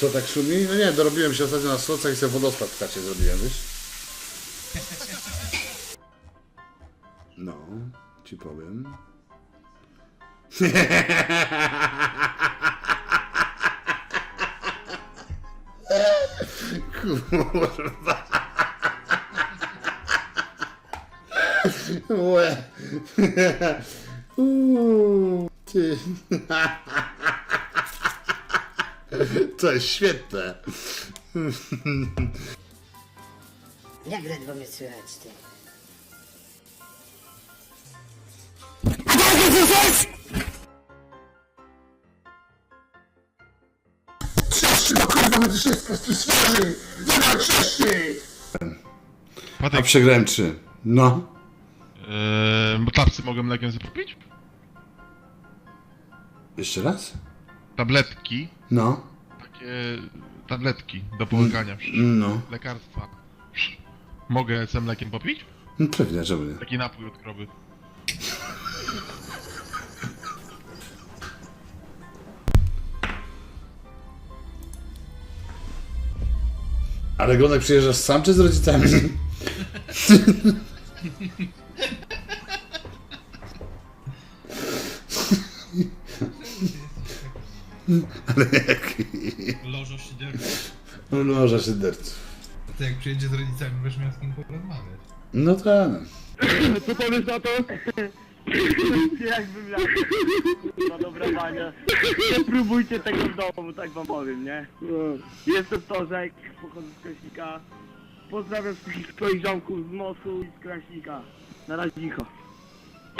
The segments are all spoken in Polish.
Co tak szumi? No nie, dorobiłem się ostatnio na stolcach i sobie wodospad w chacie zrobiłem, wiesz? No, ci powiem. Kurwa. Łe. To jest świetne. Jak ledwo mnie słychać, ty? A Patek, przegrałem trzy. No. yy, tapsy mogę mlekiem zakupić? Jeszcze raz? Tabletki, No. takie tabletki do połykania, No. lekarstwa. Mogę z mlekiem popić? no pewnie, czemu nie? Taki napój od krowy. Ale Gonek przyjeżdżasz sam czy z rodzicami? Ale jaki? Lożo szyderczy. No może szyderców. To jak przyjedzie z rodzicami, będziesz miał z kim porozmawiać. No tak. Co powiesz na to? Jakbym miał na dobra panie. Nie próbujcie tego w domu, tak wam powiem, nie? Jestem Torzek, pochodzę z Kraśnika. Pozdrawiam wszystkich swoich ziomków z Mosu i z Kraśnika. Na razie cicho.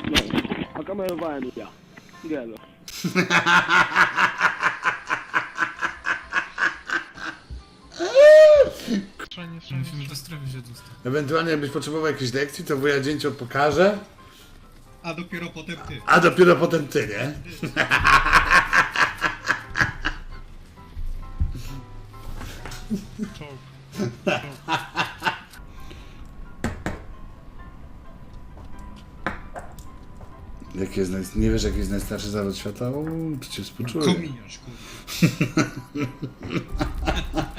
No, a kamerowałem ja. Nie Strzelnie, strzelnie. Musimy do strefy się dostać. Ewentualnie jakbyś potrzebował jakiejś lekcji, to wuja dzięcio pokaże, A dopiero potem ty. a dopiero potem ty, nie? Czołg. Jaki jest naj... Nie wiesz, jaki jest najstarszy zawód świata? Uuu, to cię współczuję. Kominiarz, kurwa.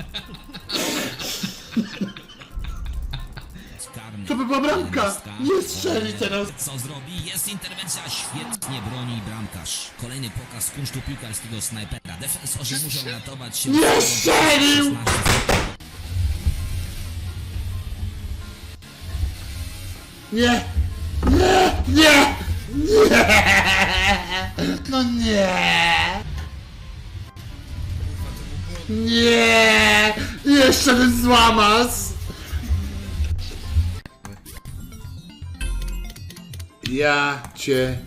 To by była bramka! Nie strzeli teraz! Co zrobi? Jest interwencja, świetnie broni bramkarz. Kolejny pokaz kunsztu piłkarskiego snajpera. Defensorzy muszą ratować się. Nie strzelił! Nie! Nie! Nie! Nie! No nie! Nie! Jeszcze ten złamas! Ja cię...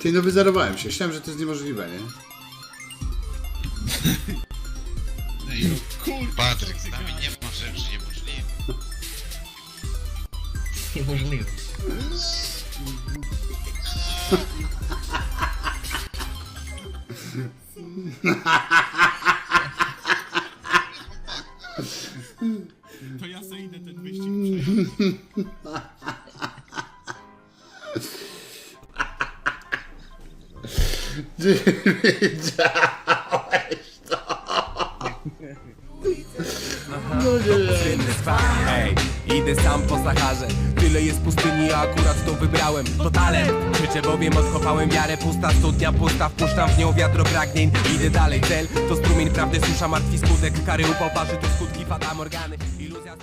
Ty no wyzerowałem się. Myślałem, że to jest niemożliwe, nie? Patryk, z nami nie ma rzeczy niemożliwych. To wiedziałeś to. No nie. Ej, idę sam po Saharze. Tyle jest pustyni, a akurat to wybrałem. To talent, życzę bowiem odkopałem wiarę. Pusta studnia, pusta, wpuszczam w nią wiadro pragnień. Idę dalej, cel to strumień prawdy. Susza martwi skutek, kary upoparzy Tu skutki fata morgany. Iluzja.